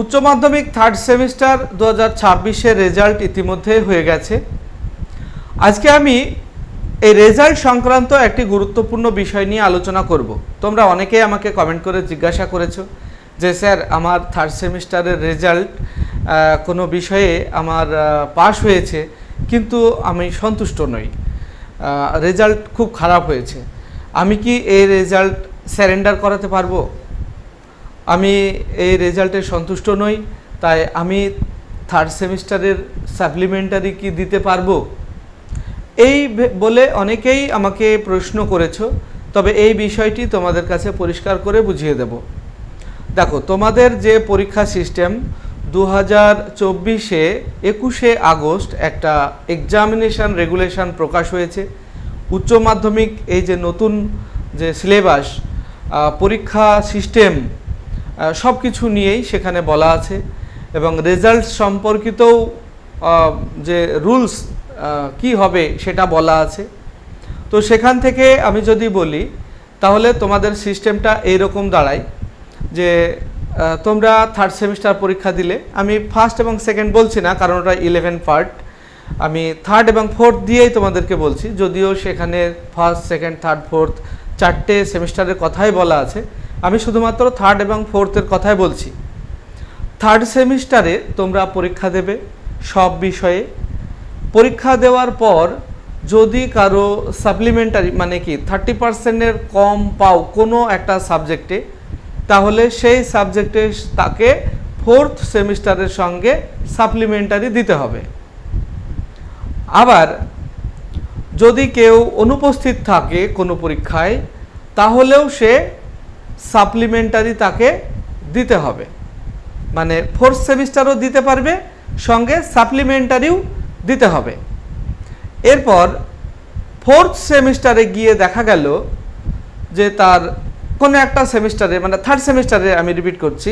উচ্চ মাধ্যমিক third semester দু হাজার ছাব্বিশের রেজাল্ট ইতিমধ্যে হয়ে গেছে। আজকে আমি এই রেজাল্ট সংক্রান্ত একটি গুরুত্বপূর্ণ বিষয় নিয়ে আলোচনা করব। তোমরা অনেকেই আমাকে কমেন্ট করে জিজ্ঞাসা করেছ যে, স্যার, আমার থার্ড সেমিস্টারের রেজাল্ট কোনো বিষয়ে আমার পাশ হয়েছে, কিন্তু আমি সন্তুষ্ট নই। রেজাল্ট খুব খারাপ হয়েছে। আমি কি এই রেজাল্ট স্যারেন্ডার করাতে পারব? আমি এই রেজাল্টে সন্তুষ্ট নই, তাই আমি থার্ড সেমিস্টারের সাপ্লিমেন্টারি কি দিতে পারব? এই বলে অনেকেই আমাকে প্রশ্ন করেছ, তবে এই বিষয়টি তোমাদের কাছে পরিষ্কার করে বুঝিয়ে দেব। দেখো, তোমাদের যে পরীক্ষা সিস্টেম দু হাজার চব্বিশে একুশে আগস্ট একটা এক্সামিনেশন রেগুলেশন প্রকাশ হয়েছে। উচ্চ মাধ্যমিক এই যে নতুন যে সিলেবাস পরীক্ষা সিস্টেম সব কিছু নিয়েই সেখানে বলা আছে এবং রেজাল্ট সম্পর্কিতও যে রুলস কি হবে সেটা বলা আছে। তো সেখান থেকে আমি যদি বলি, তাহলে তোমাদের সিস্টেমটা এইরকম দাঁড়ায় যে তোমরা থার্ড সেমিস্টার পরীক্ষা দিলে, আমি ফার্স্ট এবং সেকেন্ড বলছি না, কারণ ওটা ইলেভেন পার্ট আমি থার্ড এবং ফোর্থ দিয়েই তোমাদেরকে বলছি, যদিও সেখানে ফার্স্ট সেকেন্ড থার্ড ফোর্থ চারটে সেমিস্টারের কথাই বলা আছে। আমি শুধুমাত্র থার্ড এবং ফোর্থের কথাই বলছি। থার্ড সেমিস্টারে তোমরা পরীক্ষা দেবে সব বিষয়ে। পরীক্ষা দেওয়ার পর যদি কারও সাপ্লিমেন্টারি মানে কি থার্টি পার্সেন্টের কম পাও কোনো একটা সাবজেক্টে তাহলে সেই সাবজেক্টে তাকে ফোর্থ সেমিস্টারের সঙ্গে সাপ্লিমেন্টারি দিতে হবে। আবার যদি কেউ অনুপস্থিত থাকে কোনো পরীক্ষায়, তাহলেও সে সাপ্লিমেন্টারি তাকে দিতে হবে। মানে ফোর্থ সেমিস্টারও দিতে পারবে, সঙ্গে সাপ্লিমেন্টারিও দিতে হবে। এরপর ফোর্থ সেমিস্টারে গিয়ে দেখা গেল যে তার কোনো একটা সেমিস্টারে মানে থার্ড সেমিস্টারে আমি রিপিট করছি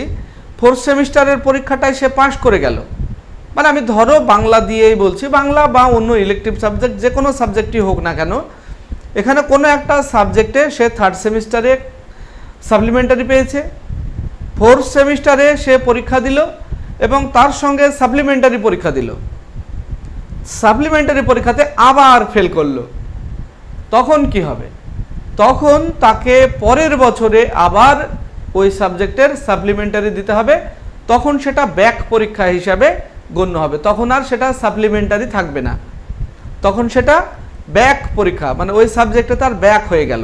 ফোর্থ সেমিস্টারের পরীক্ষাটায় সে পাশ করে গেল। মানে আমি ধরো বাংলা দিয়েই বলছি, বাংলা বা অন্য ইলেকটিভ সাবজেক্ট যে কোনো সাবজেক্টই হোক না কেন, এখানে কোনো একটা সাবজেক্টে সে থার্ড সেমিস্টারে সাপ্লিমেন্টারি পেয়েছে। ফোর্থ সেমিস্টারে সে পরীক্ষা দিল এবং তার সঙ্গে সাপ্লিমেন্টারি পরীক্ষা দিল। সাপ্লিমেন্টারি পরীক্ষাতে আবার ফেল করল। তখন কি হবে? তখন তাকে পরের বছরে আবার ওই সাবজেক্টের সাপ্লিমেন্টারি দিতে হবে। তখন সেটা ব্যাক পরীক্ষা হিসাবে গণ্য হবে। তখন আর সেটা সাপ্লিমেন্টারি থাকবে না। তখন সেটা ব্যাক পরীক্ষা মানে ওই সাবজেক্টে তার ব্যাক হয়ে গেল।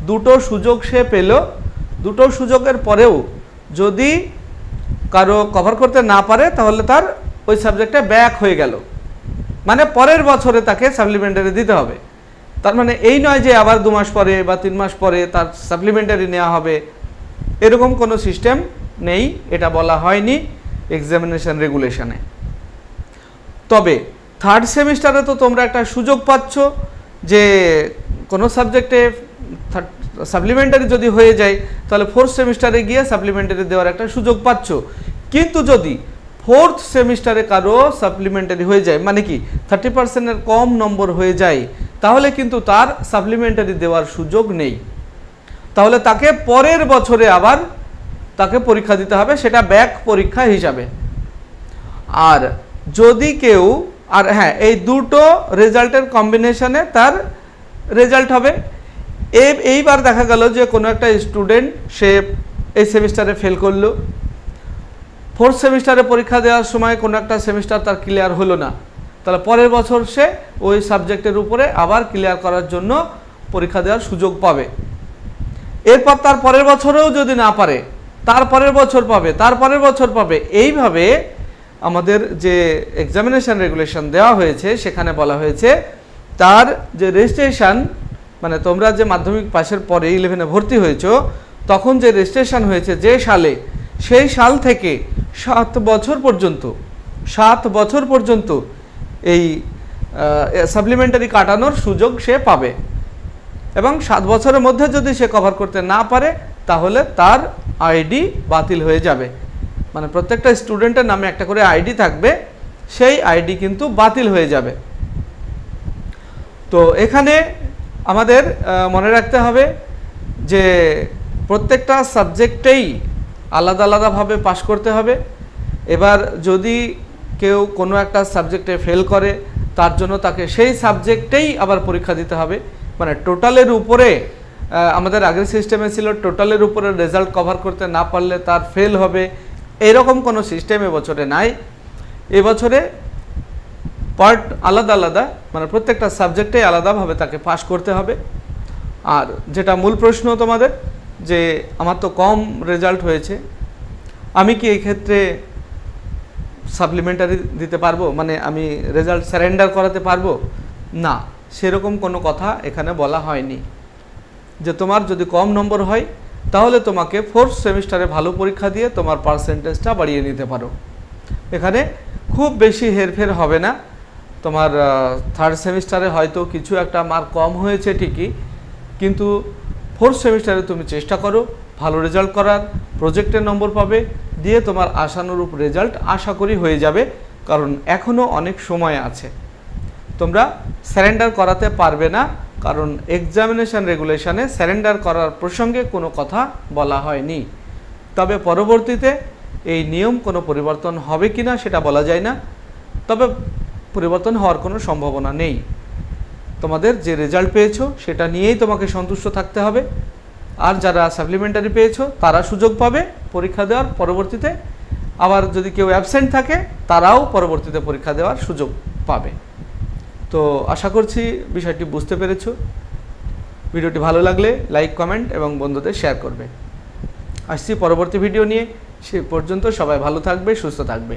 দুটো সুযোগ সে পেল দুটো সুযোগের পরেও যদি কারও কভার করতে না পারে, তাহলে তার ওই সাবজেক্টে ব্যাক হয়ে গেল। মানে পরের বছরে তাকে সাপ্লিমেন্টারি দিতে হবে। তার মানে এই নয় যে আবার দু মাস পরে বা তিন মাস পরে তার সাপ্লিমেন্টারি নেওয়া হবে। এরকম কোনো সিস্টেম নেই, এটা বলা হয়নি এক্সামিনেশন রেগুলেশনে তবে থার্ড সেমিস্টারে তো তোমরা একটা সুযোগ পাচ্ছ যে কোনো সাবজেক্টে সাপ্লিমেন্টারি যদি হয়ে যায়, তাহলে ফোর্থ সেমিস্টারে গিয়ে সাপ্লিমেন্টারি দেওয়ার একটা সুযোগ পাচ্ছ। কিন্তু যদি ফোর্থ সেমিস্টারে কারও সাপ্লিমেন্টারি হয়ে যায় মানে কি থার্টি পার্সেন্টের কম নম্বর হয়ে যায়, তাহলে কিন্তু তার সাপ্লিমেন্টারি দেওয়ার সুযোগ নেই। তাহলে তাকে পরের বছরে আবার তাকে পরীক্ষা দিতে হবে, সেটা ব্যাক পরীক্ষা হিসাবে। আর যদি কেউ, আর হ্যাঁ এই দুটো রেজাল্টের কম্বিনেশনে তার রেজাল্ট হবে। এইবার দেখা গেল যে কোনো একটা স্টুডেন্ট সে এই সেমিস্টারে ফেল করল। ফোর্থ সেমিস্টারে পরীক্ষা দেওয়ার সময় কোনো একটা সেমিস্টার তার ক্লিয়ার হলো না। তাহলে পরের বছর সে ওই সাবজেক্টের উপরে আবার ক্লিয়ার করার জন্য পরীক্ষা দেওয়ার সুযোগ পাবে। এরপর তার পরের বছরেও যদি না পারে, তার পরের বছর পাবে, তার পরের বছর পাবে, এইভাবে আমাদের যে এক্সামিনেশন রেগুলেশন দেওয়া হয়েছে, সেখানে বলা হয়েছে, তার যে রেজিস্ট্রেশন মানে তোমরা যে মাধ্যমিক পাশের পরে ইলেভেনে ভর্তি হয়েছো, তখন যে রেজিস্ট্রেশন হয়েছে যে সালে, সেই সাল থেকে সাত বছর পর্যন্ত, সাত বছর পর্যন্ত এই সাপ্লিমেন্টারি কাটানোর সুযোগ সে পাবে। এবং সাত বছরের মধ্যে যদি সে কভার করতে না পারে, তাহলে তার আইডি বাতিল হয়ে যাবে। মানে প্রত্যেকটা স্টুডেন্টের নামে একটা করে আইডি থাকবে, সেই আইডি কিন্তু বাতিল হয়ে যাবে। তো এখানে আমাদের মনে রাখতে হবে যে প্রত্যেকটা সাবজেক্টেই আলাদা আলাদাভাবে পাশ করতে হবে। এবার যদি কেউ কোনো একটা সাবজেক্টে ফেল করে, তার জন্য তাকে সেই সাবজেক্টেই আবার পরীক্ষা দিতে হবে। মানে টোটালের উপরে আমাদের আগের সিস্টেমে ছিল টোটালের উপরে রেজাল্ট কভার করতে না পারলে তার ফেল হবে। এরকম কোনো সিস্টেম এবছরে নাই। এবছরে পার্ট আলাদা আলাদা মানে প্রত্যেকটা সাবজেক্টে আলাদাভাবে তাকে পাস করতে হবে। আর যেটা মূল প্রশ্ন তোমাদের, যে আমার তো কম রেজাল্ট হয়েছে, আমি কি এই ক্ষেত্রে সাপ্লিমেন্টারি দিতে পারব? মানে আমি রেজাল্ট স্যারেন্ডার করাতে পারব? না, সেরকম কোনো কথা এখানে বলা হয়নি। যে তোমার যদি কম নম্বর হয়, তাহলে তোমাকে ফোর্থ সেমিস্টারে ভালো পরীক্ষা দিয়ে তোমার পার্সেন্টেজটা বাড়িয়ে নিতে পারো। এখানে খুব বেশি হেরফের হবে না। তোমার থার্ড সেমিস্টারে হয়তো কিছু একটা মার্ক কম হয়েছে ঠিকই, কিন্তু ফোর্থ সেমিস্টারে তুমি চেষ্টা করো, ভালো রেজাল্ট করার প্রজেক্টের নম্বর পাবে, দিয়ে তোমার আশানুরূপ রেজাল্ট আশা করি হয়ে যাবে, কারণ এখনও অনেক সময় আছে। তোমরা স্যারেন্ডার করাতে পারবে না, কারণ এক্সামিনেশন রেগুলেশনে স্যারেন্ডার করার প্রসঙ্গে কোনো কথা বলা হয়নি। তবে পরবর্তীতে এই নিয়ম কোনো পরিবর্তন হবে কি না সেটা বলা যায় না। তবে পরিবর্তন হওয়ার কোনো সম্ভাবনা নেই। তোমাদের যে রেজাল্ট পেয়েছ, সেটা নিয়েই তোমাকে সন্তুষ্ট থাকতে হবে। আর যারা সাপ্লিমেন্টারি পেয়েছ, তারা সুযোগ পাবে পরীক্ষা দেওয়ার পরবর্তীতে। আবার যদি কেউ অ্যাবসেন্ট থাকে, তারাও পরবর্তীতে পরীক্ষা দেওয়ার সুযোগ পাবে। তো আশা করছি বিষয়টি বুঝতে পেরেছ। ভিডিওটি ভালো লাগলে লাইক কমেন্ট এবং বন্ধুদের শেয়ার করবে। আসছি পরবর্তী ভিডিও নিয়ে। সে পর্যন্ত সবাই ভালো থাকবে, সুস্থ থাকবে।